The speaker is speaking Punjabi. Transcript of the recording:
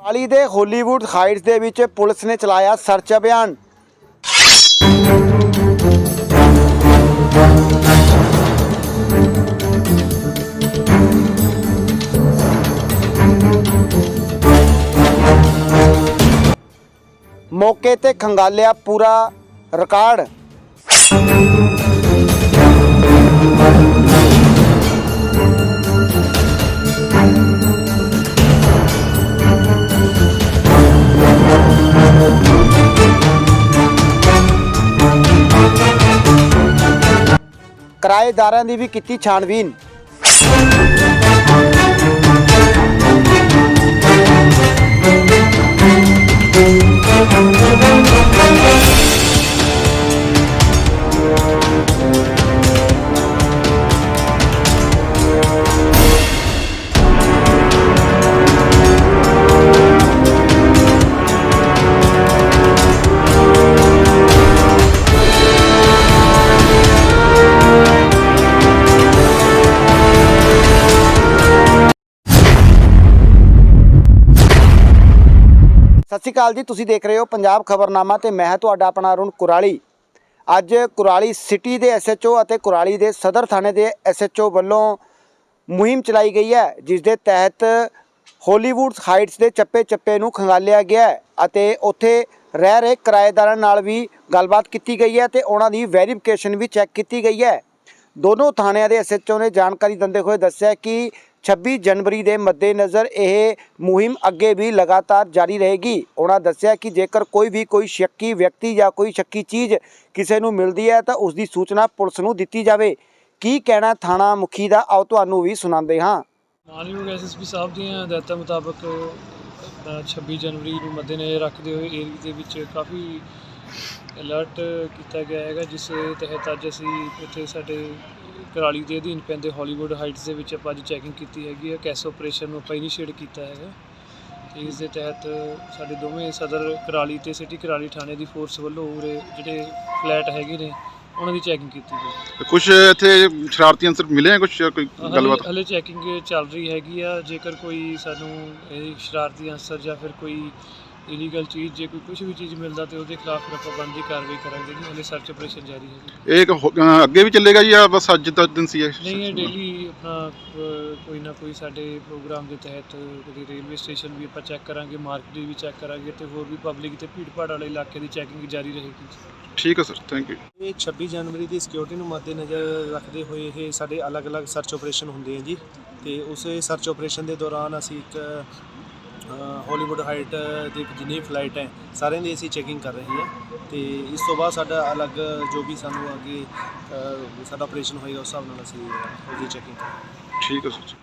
ਕੁਰਾਲੀ ਦੇ ਹਾਲੀਵੁੱਡ ਹਾਈਟਸ ਦੇ ਵਿੱਚ ਪੁਲਿਸ ਨੇ ਚਲਾਇਆ ਸਰਚ ਅਭਿਆਨ। ਮੌਕੇ ਤੇ ਖੰਗਾਲਿਆ ਪੂਰਾ ਰਿਕਾਰਡ। ਕਿਰਾਏਦਾਰਾਂ ਦੀ ਵੀ ਕੀਤੀ ਛਾਣਬੀਨ ਸਤਿ ਸ਼੍ਰੀ ਅਕਾਲ ਜੀ, ਤੁਸੀਂ ਦੇਖ ਰਹੇ ਹੋ ਪੰਜਾਬ ਖਬਰਨਾਮਾ ਤੇ ਮੈਂ ਤੁਹਾਡਾ ਆਪਣਾ ਅਰੁਣ ਕੁਰਾਲੀ। ਅੱਜ ਕੁਰਾਲੀ ਸਿਟੀ ਦੇ ਐਸਐਚਓ ਅਤੇ ਕੁਰਾਲੀ ਦੇ ਸਦਰ ਥਾਣੇ ਦੇ ਐਸਐਚਓ ਵੱਲੋਂ ਮੁਹਿੰਮ ਚਲਾਈ ਗਈ ਹੈ, ਜਿਸ ਦੇ ਤਹਿਤ ਹਾਲੀਵੁੱਡ ਹਾਈਟਸ ਦੇ ਚੱਪੇ-ਚੱਪੇ ਨੂੰ ਖੰਗਾਲਿਆ ਗਿਆ ਅਤੇ ਉੱਥੇ ਰਹਿ ਰਹੇ ਕਿਰਾਏਦਾਰਾਂ ਨਾਲ ਵੀ ਗੱਲਬਾਤ ਕੀਤੀ ਗਈ ਹੈ ਤੇ ਉਹਨਾਂ ਦੀ ਵੈਰੀਫਿਕੇਸ਼ਨ ਵੀ ਚੈੱਕ ਕੀਤੀ ਗਈ ਹੈ। ਦੋਨੋਂ ਥਾਣਿਆਂ ਦੇ ਐਸਐਚਓ ਨੇ ਜਾਣਕਾਰੀ ਦਿੰਦੇ ਹੋਏ ਦੱਸਿਆ ਕਿ 26 ਜਨਵਰੀ ਦੇ ਮੱਦੇਨਜ਼ਰ ਇਹ ਮੁਹਿੰਮ ਅੱਗੇ ਵੀ ਲਗਾਤਾਰ ਜਾਰੀ ਰਹੇਗੀ। ਉਹਨਾਂ ਦੱਸਿਆ ਕਿ ਜੇਕਰ ਕੋਈ ਵੀ ਕੋਈ ਸ਼ੱਕੀ ਵਿਅਕਤੀ ਜਾਂ ਕੋਈ ਸ਼ੱਕੀ ਚੀਜ਼ ਕਿਸੇ ਨੂੰ ਮਿਲਦੀ ਹੈ ਤਾਂ ਉਸ ਦੀ ਸੂਚਨਾ ਪੁਲਿਸ ਨੂੰ ਦਿੱਤੀ ਜਾਵੇ। ਕੀ ਕਹਿਣਾ ਥਾਣਾ ਮੁਖੀ ਦਾ, ਆਓ ਤੁਹਾਨੂੰ ਵੀ ਸੁਣਾਉਂਦੇ ਹਾਂ। ਮਾਨਯੋਗ ਐਸਐਸਪੀ ਸਾਹਿਬ ਦੀਆਂ ਹਦਾਇਤਾਂ ਮੁਤਾਬਕ ਆਪਣਾ 26 ਜਨਵਰੀ ਨੂੰ ਮੱਦੇਨਜ਼ਰ ਰੱਖਦੇ ਹੋਏ ਏਰੀਆ ਦੇ ਵਿੱਚ ਕਾਫੀ ਅਲਰਟ ਕੀਤਾ ਗਿਆ ਹੈਗਾ ਜਿਸ ਤਹਿਤ ਅੱਜ ਅਸੀਂ ਇੱਥੇ ਸਾਡੇ ਕਰਾਲੀ ਦੇ ਅਧੀਨ ਪੈਂਦੇ ਹਾਲੀਵੁੱਡ ਹਾਈਟਸ ਦੇ ਵਿੱਚ ਆਪਾਂ ਅੱਜ ਚੈਕਿੰਗ ਕੀਤੀ ਹੈਗੀ ਹੈ ਕੈਸ ਆਪਰੇਸ਼ਨ ਨੂੰ ਆਪਾਂ ਇਨੀਸ਼ੀਏਟ ਕੀਤਾ ਹੈਗਾ। ਤੇ ਇਸ ਦੇ ਤਹਿਤ ਸਾਡੇ ਦੋਵੇਂ ਸਦਰ ਕਰਾਲੀ ਤੇ ਸਿਟੀ ਕਰਾਲੀ ਥਾਣੇ ਦੀ ਫੋਰਸ ਵੱਲੋਂ ਉਰੇ ਜਿਹੜੇ ਫਲੈਟ ਹੈਗੇ ਨੇ ਉਹਨਾਂ ਦੀ ਚੈਕਿੰਗ ਕੀਤੀ ਗਈ। ਕੁਝ ਇੱਥੇ ਸ਼ਰਾਰਤੀ ਅੰਸਰ ਮਿਲੇ ਆ ਕੁਝ ਕੋਈ ਗੱਲਬਾਤ? ਹਲੇ ਚੈਕਿੰਗ ਚੱਲ ਰਹੀ ਹੈਗੀ ਆ। ਜੇਕਰ ਕੋਈ ਸਾਨੂੰ ਇਹ ਸ਼ਰਾਰਤੀ ਅਨਸਰ ਜਾਂ ਫਿਰ ਕੋਈ ਇਲੀਗਲ ਚੀਜ਼ ਜੇ ਕੋਈ ਕੁਝ ਵੀ ਚੀਜ਼ ਮਿਲਦਾ ਤੇ ਉਹਦੇ ਖਿਲਾਫ ਫਿਰ ਆਪਾਂ ਬਣਦੀ ਕਾਰਵਾਈ ਕਰਾਂਗੇ ਜੀ ਹਲੇ ਸਰਚ ਆਪਰੇਸ਼ਨ ਜਾਰੀ ਹੈ ਜੀ। ਇਹ ਇੱਕ ਹੋ- ਅਹ ਅੱਗੇ ਵੀ ਚੱਲੇਗਾ ਜੀ ਆ ਬਸ ਅੱਜ ਦਾ ਦਿਨ ਸੀ ਇਹ? ਨਹੀਂ ਇਹ ਡੇਲੀ ਆਪਣਾ ਅਹ, ਕੋਈ ਨਾ ਕੋਈ ਸਾਡੇ ਪ੍ਰੋਗਰਾਮ ਦੇ ਤਹਿਤ ਕਦੀ ਰੇਲਵੇ ਸਟੇਸ਼ਨ ਵੀ ਆਪਾਂ ਚੈੱਕ ਕਰਾਂਗੇ ਮਾਰਕੀਟ ਵੀ ਚੈੱਕ ਕਰਾਂਗੇ ਤੇ ਹੋਰ ਵੀ ਪਬਲਿਕ ਤੇ ਭੀੜ ਭਾੜ ਵਾਲੇ ਇਲਾਕੇ ਦੀ ਚੈਕਿੰਗ ਜਾਰੀ ਰਹੇਗੀ ਜੀ। ਠੀਕ ਹੈ ਸਰ ਥੈਂਕ ਯੂ ਇਹ 26 ਜਨਵਰੀ ਦੀ ਸਿਕਿਉਰਿਟੀ ਨੂੰ ਮੱਦੇਨਜ਼ਰ ਰੱਖਦੇ ਹੋਏ ਇਹ ਸਾਡੇ ਅਲੱਗ-ਅਲੱਗ ਸਰਚ ਆਪਰੇਸ਼ਨ ਹੁੰਦੇ ਆ ਜੀ। ਤੇ ਉਸੇ ਸਰਚ ਆਪਰੇਸ਼ਨ ਦੇ ਦੌਰਾਨ ਅਸੀਂ ਇੱਕ ਹਾਲੀਵੁੱਡ ਹਾਈਟ ਦੇ ਜਿੰਨੀ ਫਲਾਈਟ ਹੈ, ਸਾਰਿਆਂ ਦੀ ਅਸੀਂ ਚੈਕਿੰਗ ਕਰ ਰਹੇ ਹਾਂ ਤੇ ਇਸ ਤੋਂ ਬਾਅਦ ਸਾਡਾ ਅਲੱਗ ਜੋ ਵੀ ਸਾਨੂੰ ਅੱਗੇ ਸਾਡਾ ਆਪਰੇਸ਼ਨ ਹੋਏਗਾ, ਉਸ ਹਿਸਾਬ ਨਾਲ ਅਸੀਂ ਉਹਦੀ ਚੈਕਿੰਗ ਕਰਾਂਗੇ ਠੀਕ ਹੈ ਸਰ